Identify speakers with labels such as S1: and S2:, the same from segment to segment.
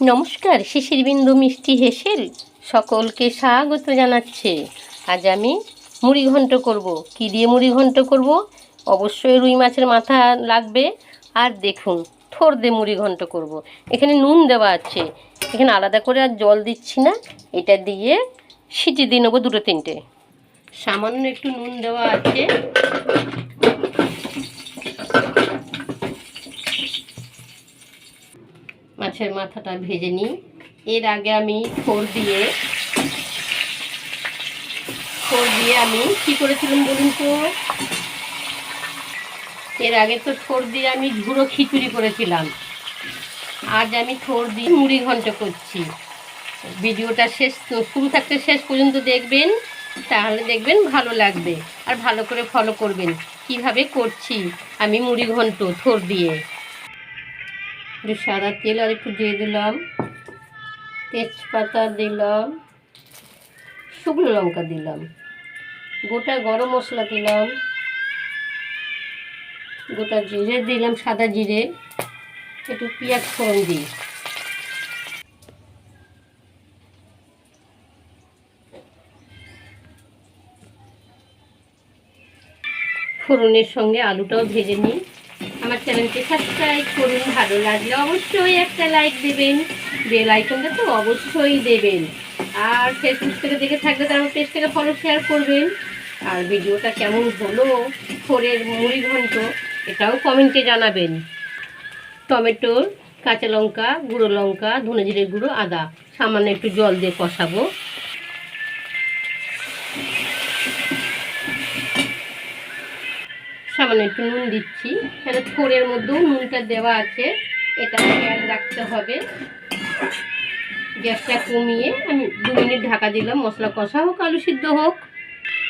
S1: নমস্কার শিশির বিন্দু মিষ্টি হেসেল সকলকে স্বাগত জানাচ্ছে। আজ আমি মুড়ি ঘন্ট করব। কি দিয়ে মুড়ি ঘন্ট করব? অবশ্যই রুই মাছের মাথা লাগবে। আর দেখুন, থর দিয়ে মুড়ি ঘন্ট করব। এখানে নুন দেওয়া আছে। এখানে আলাদা করে আর জল দিচ্ছি না। এটা দিয়ে সিটি দিয়ে নেব দুটো তিনটে। সামান্য একটু নুন দেওয়া আছে। মাছের মাথাটা ভেজে নিই। এর আগে আমি ফোর দিয়ে ফোর দিয়ে আমি কি করেছিলাম বলুন তো? এর আগে তো ফোর দিয়ে আমি ঝুড়ো খিচুড়ি করেছিলাম। আজ আমি থোর দিয়ে মুড়ি ঘন্ট করছি। ভিডিওটা শেষ, শুরু থাকতে শেষ পর্যন্ত দেখবেন, তাহলে দেখবেন ভালো লাগবে। আর ভালো করে ফলো করবেন। কীভাবে করছি আমি মুড়ি ঘন্ট থোর দিয়ে? একটু সাদা তেল আর একটু দিয়ে দিলাম। তেজপাতা দিলাম। শুকনো লঙ্কা দিলাম। গোটা গরম মশলা দিলাম। গোটা জিরে দিলাম, সাদা জিরে। একটু পেঁয়াজ ফোড়ন দিই। ফোড়নের সঙ্গে আলুটাও ভেজে নিই। আমার চ্যানেলটি সাবস্ক্রাইব করুন, ভালো লাগলে অবশ্যই একটা লাইক দেবেন বেল আইকনটা তো অবশ্যই দেবেন। আর ফেসবুক থেকে দেখে থাকলে তার পেজ থেকে ফলো শেয়ার করবেন। আর ভিডিওটা কেমন হলো, ফোরের মুড়ি ঘন্ট এটাও কমেন্টে জানাবেন। টমেটো, কাঁচা লঙ্কা, গুঁড়ো লঙ্কা, ধনে জিরে গুঁড়ো, আদা। সামান্য একটু জল দিয়ে কষাবো। সামান্য একটু নুন দিচ্ছি। কেন থোড়ের মধ্যেও নুনটা দেওয়া আছে। এটা খেয়াল রাখতে হবে। গ্যাসটা কমিয়ে আমি দু মিনিট ঢাকা দিলাম। মশলা কষা হোক, আলু সিদ্ধ হোক,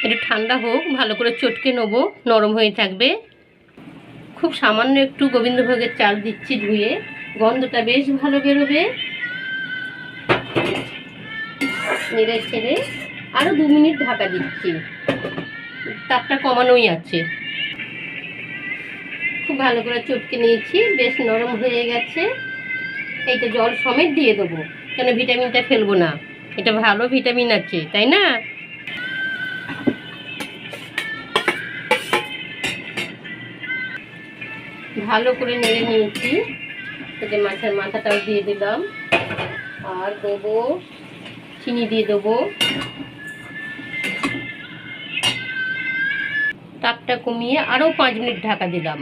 S1: একটু ঠান্ডা হোক, ভালো করে চটকে নেব। নরম হয়ে থাকবে। খুব সামান্য একটু গোবিন্দভোগের চাল দিচ্ছি ধুয়ে। গন্ধটা বেশ ভালো বেরোবে। নেড়ে ছেড়ে আরও দু মিনিট ঢাকা দিচ্ছি। তাপটা কমানোই আছে। খুব ভালো করে চটকে নিয়েছি, বেশ নরম হয়ে গেছে। এইটা জল সমেত দিয়ে দেবো, কেন ভিটামিনটা ফেলব না। এটা ভালো ভিটামিন আছে, তাই না? ভালো করে নেড়ে নিয়েছি। এতে মাছের মাথাটাও দিয়ে দিলাম। আর দেবো, চিনি দিয়ে দেবো। তাপটা কমিয়ে আরও পাঁচ মিনিট ঢাকা দিলাম।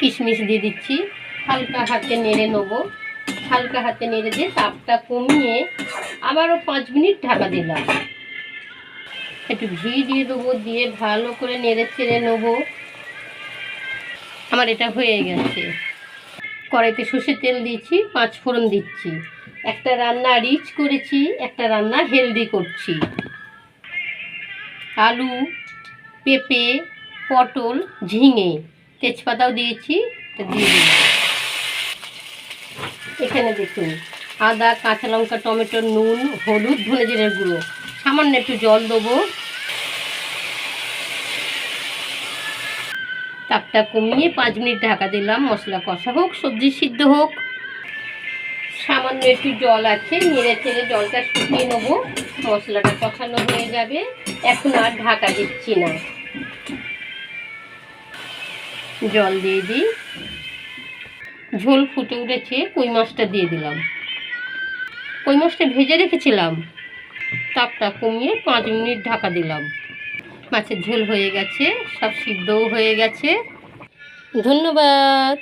S1: কিশমিশ দিয়ে দিচ্ছি। হালকা হাতে নেড়ে নেব। হালকা হাতে নেড়ে দিয়ে তাপটা কমিয়ে আবারও পাঁচ মিনিট ঢাকা দিলাম। একটু ঘি দিয়ে দেবো, দিয়ে ভালো করে নেড়ে ছেড়ে নেব। আমার এটা হয়ে গেছে। কড়াইতে সর্ষের তেল দিয়েছি, পাঁচ ফোড়ন দিচ্ছি। একটা রান্না রিচ করেছি, একটা রান্না হেলদি করছি। আলু, পেঁপে, পটল, ঝিঙে। তেজপাতাও দিয়েছি দিয়ে এখানে দেখুন, আদা, কাঁচা লঙ্কা, টমেটো, নুন, হলুদ, ধনে জিরের গুঁড়ো। সামান্য একটু জল দেবো। তাপটা কমিয়ে পাঁচ মিনিট ঢাকা দিলাম, মশলা কষা হোক, সবজি সিদ্ধ হোক। সামান্য একটু জল আছে, নেড়ে চেড়ে জলটা শুকিয়ে নেব। মশলাটা কষানো হয়ে যাবে। এখন আর ঢাকা দিচ্ছি না। জল দিয়ে দিই। ঝোল ফুটে উঠেছে, কই মাছটা দিয়ে দিলাম। কই মাছটা ভেজে রেখেছিলাম। তাপটা কমিয়ে পাঁচ মিনিট ঢাকা দিলাম। মাছের ঝোল হয়ে গেছে, সব সিদ্ধও হয়ে গেছে। ধন্যবাদ।